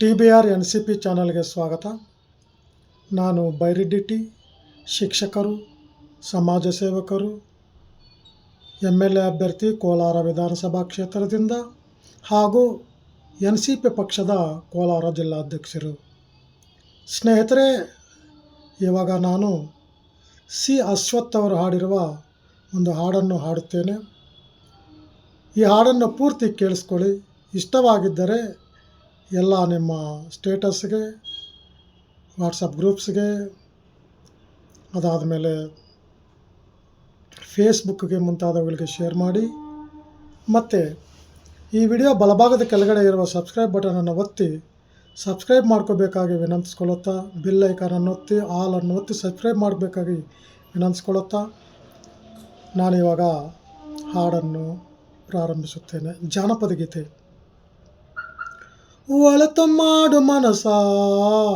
T B R N C P ಚಾನಲ್ಗೆ ಸ್ವಾಗತ. ನಾನು ಬೈರೆಡ್ಡಿ ಟಿ, ಶಿಕ್ಷಕರು, ಸಮಾಜ ಸೇವಕರು ಎಂ ಎಲ್ ಎ ಅಭ್ಯರ್ಥಿ ಕೋಲಾರ ವಿಧಾನಸಭಾ ಕ್ಷೇತ್ರದಿಂದ ಹಾಗೂ ಎನ್ ಸಿ ಪಿ ಪಕ್ಷದ ಕೋಲಾರ ಜಿಲ್ಲಾಧ್ಯಕ್ಷರು. ಸ್ನೇಹಿತರೆ, ಇವಾಗ ನಾನು ಸಿ ಅಶ್ವಥ್ ಅವರು ಹಾಡಿರುವ ಒಂದು ಹಾಡನ್ನು ಹಾಡುತ್ತೇನೆ. ಈ ಹಾಡನ್ನು ಪೂರ್ತಿ ಕೇಳಿಸ್ಕೊಳ್ಳಿ. ಇಷ್ಟವಾಗಿದ್ದರೆ ಎಲ್ಲ ನಿಮ್ಮ ಸ್ಟೇಟಸ್ಗೆ, ವಾಟ್ಸಪ್ ಗ್ರೂಪ್ಸ್ಗೆ ಅದಾದ ಮೇಲೆ ಫೇಸ್ಬುಕ್ಗೆ ಮುಂತಾದವುಗಳಿಗೆ ಶೇರ್ ಮಾಡಿ. ಮತ್ತು ಈ ವಿಡಿಯೋ ಬಲಭಾಗದ ಕೆಳಗಡೆ ಇರುವ ಸಬ್ಸ್ಕ್ರೈಬ್ ಬಟನನ್ನು ಒತ್ತಿ, ಸಬ್ಸ್ಕ್ರೈಬ್ ಮಾಡ್ಕೋಬೇಕಾಗಿ ವಿನಂತಿಸ್ಕೊಳ್ಳುತ್ತಾ, ಬಿಲ್ ಐಕಾನನ್ನು ಒತ್ತಿ, ಆಲ್ ಅನ್ನು ಒತ್ತಿ ಸಬ್ಸ್ಕ್ರೈಬ್ ಮಾಡಬೇಕಾಗಿ ವಿನಂತಿಸ್ಕೊಳ್ಳುತ್ತಾ, ನಾನಿವಾಗ ಹಾಡನ್ನು ಪ್ರಾರಂಭಿಸುತ್ತೇನೆ. ಜಾನಪದ ಗೀತೆ. ಒಳತು ಮಾಡು ಮನಸ,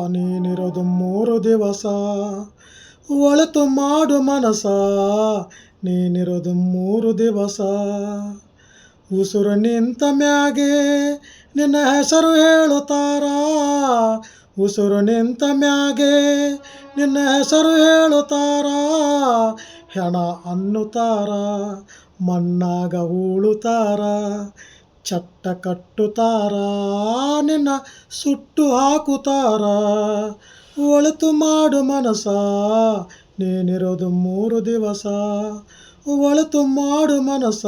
ನೀನಿರೋದು ಮೂರು ದಿವಸ. ಒಳತು ಮಾಡು ಮನಸ, ನೀನಿರೋದು ಮೂರು ದಿವಸ. ಉಸುರು ನಿಂತ ಮ್ಯಾಗೆ ನಿನ್ನ ಹೆಸರು ಹೇಳುತ್ತಾರ. ಉಸುರು ನಿಂತ ಮ್ಯಾಗೆ ನಿನ್ನ ಹೆಸರು ಹೇಳುತ್ತಾರ. ಹೆಣ ಅನ್ನುತ್ತಾರ, ಮಣ್ಣಾಗ ಉಳುತ್ತಾರ. ಚಟ್ಟ ಕಟ್ಟುತ್ತಾರ ನಿನ್ನ ಸುಟ್ಟು ಹಾಕುತ್ತಾರ ಒಳತು ಮಾಡು ಮನಸ, ನೀನಿರೋದು ಮೂರು ದಿವಸ. ಒಳತು ಮಾಡು ಮನಸ,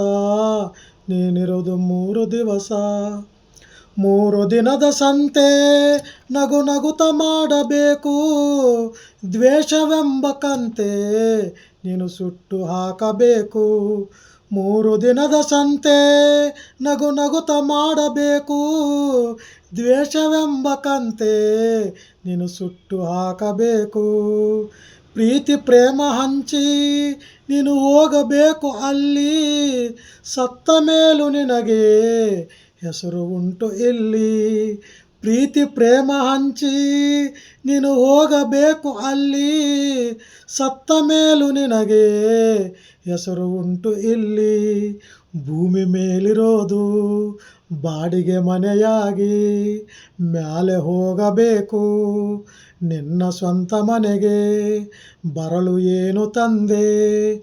ನೀನಿರೋದು ಮೂರು ದಿವಸ. ಮೂರು ದಿನದ ಸಂತೆ ನಗು ನಗುತ ಮಾಡಬೇಕು. ದ್ವೇಷವೆಂಬ ಕಂತೆ ನೀನು ಸುಟ್ಟು ಹಾಕಬೇಕು. ಮೂರು ದಿನದ ಸಂತೆ ನಗು ನಗುತ ಮಾಡಬೇಕು. ದ್ವೇಷವೆಂಬ ಕಂತೆ ನೀನು ಸುಟ್ಟು ಹಾಕಬೇಕು. ಪ್ರೀತಿ ಪ್ರೇಮ ಹಂಚಿ ನೀನು ಹೋಗಬೇಕು ಅಲ್ಲಿ. ಸತ್ತ ಮೇಲೂ ನಿನಗೆ ಹೆಸರು ಉಂಟು ಇಲ್ಲಿ. ಪ್ರೀತಿ ಪ್ರೇಮ ಹಂಚಿ ನೀನು ಹೋಗಬೇಕು ಅಲ್ಲಿ. ಸತ್ತ ಮೇಲೂ ನಿನಗೆ ಹೆಸರು ಉಂಟು ಇಲ್ಲಿ. ಭೂಮಿ ಮೇಲಿರೋದು ಬಾಡಿಗೆ ಮನೆಯಾಗಿ ಮ್ಯಾಲೆ ಹೋಗಬೇಕು. ನಿನ್ನ ಸ್ವಂತ ಮನೆಗೆ ಬರಲು ಏನು ತಂದೆ?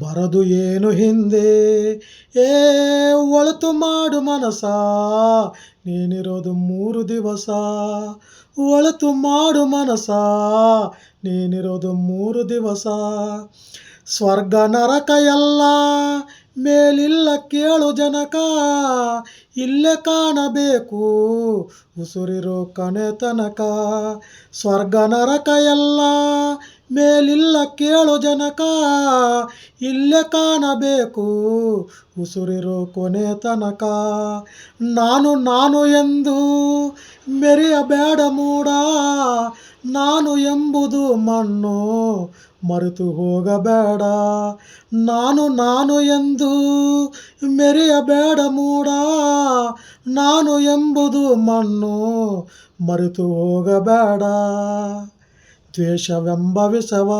ಬರದು ಏನು ಹಿಂದೆ? ಏ, ಒಳತು ಮಾಡು ಮನಸ ನೀನಿರೋದು ಮೂರು ದಿವಸ. ಒಳತು ಮಾಡು ಮನಸ ನೀನಿರೋದು ಮೂರು ದಿವಸ. ಸ್ವರ್ಗ ನರಕ ಎಲ್ಲ ಮೇಲಿಲ್ಲ ಕೇಳು ಜನಕ. ಇಲ್ಲೇ ಕಾಣಬೇಕು ಉಸುರಿರೋ ಕನೆ ತನಕ. ಸ್ವರ್ಗ ನರಕ ಎಲ್ಲ ಮೇಲಿಲ್ಲ ಕೇಳು ಜನಕ. ಇಲ್ಲೇ ಕಾಣಬೇಕು ಉಸುರಿರೋ ಕೊನೆ ತನಕ. ನಾನು ನಾನು ಎಂದು ಮೆರೆಯಬೇಡ ಮೂಡ. ನಾನು ಎಂಬುದು ಮಣ್ಣು ಮರೆತು ಹೋಗಬೇಡ. ನಾನು ನಾನು ಎಂದು ಮೆರೆಯಬೇಡ ಮೂಡ. ನಾನು ಎಂಬುದು ಮಣ್ಣು ಮರೆತು ಹೋಗಬೇಡ. ದ್ವೇಷವೆಂಬ ವಿಷವ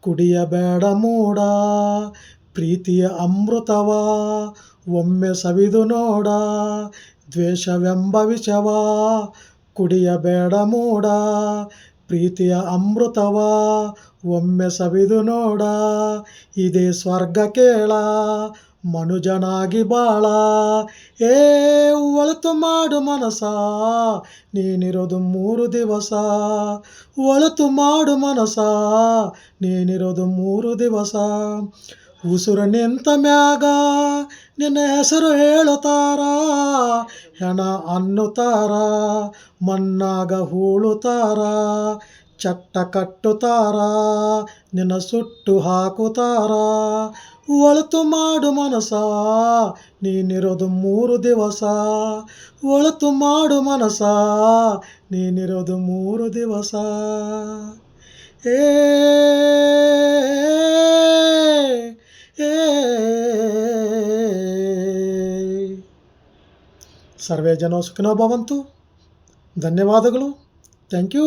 ಕುಡಿಯಬೇಡ ಮೂಡ. ಪ್ರೀತಿಯ ಅಮೃತವ ಒಮ್ಮೆ ಸವಿದು ನೋಡ. ದ್ವೇಷವೆಂಬ ವಿಷವ ಕುಡಿಯಬೇಡ ಮೂಡ. ಪ್ರೀತಿಯ ಅಮೃತವ, ಒಮ್ಮೆ ಸವಿದು ನೋಡ, ಇದೇ ಸ್ವರ್ಗ ಕೇಳ, ಮನುಜನಾಗಿ ಬಾಳ. ಏ, ಒಳತು ಮಾಡು ಮನಸ, ನೀನಿರೋದು ಮೂರು ದಿವಸ. ಒಳತು ಮಾಡು ಮನಸ, ನೀನಿರೋದು ಮೂರು ದಿವಸ. ಉಸುರು ನಿಂತ ಮ್ಯಾಗ? ನಿನ್ನ ಹೆಸರು ಹೇಳುತ್ತಾರ? ಹೆಣ ಅನ್ನುತ್ತಾರ? ಮಣ್ಣಾಗ ಹೂಳುತ್ತಾರ? ಚಟ್ಟ ಕಟ್ಟುತ್ತಾರ? ನಿನ್ನ ಸುಟ್ಟು ಹಾಕುತ್ತಾರ? ಒಳತು ಮಾಡು ಮನಸ ನೀನಿರೋದು ಮೂರು ದಿವಸ. ಒಳತು ಮಾಡು ಮನಸ ನೀನಿರೋದು ಮೂರು ದಿವಸ. ಏ ಸರ್ವೇ ಜನ ಸುಖಿನೋ ಭವಂತು. ಧನ್ಯವಾದಗಳು. Thank you.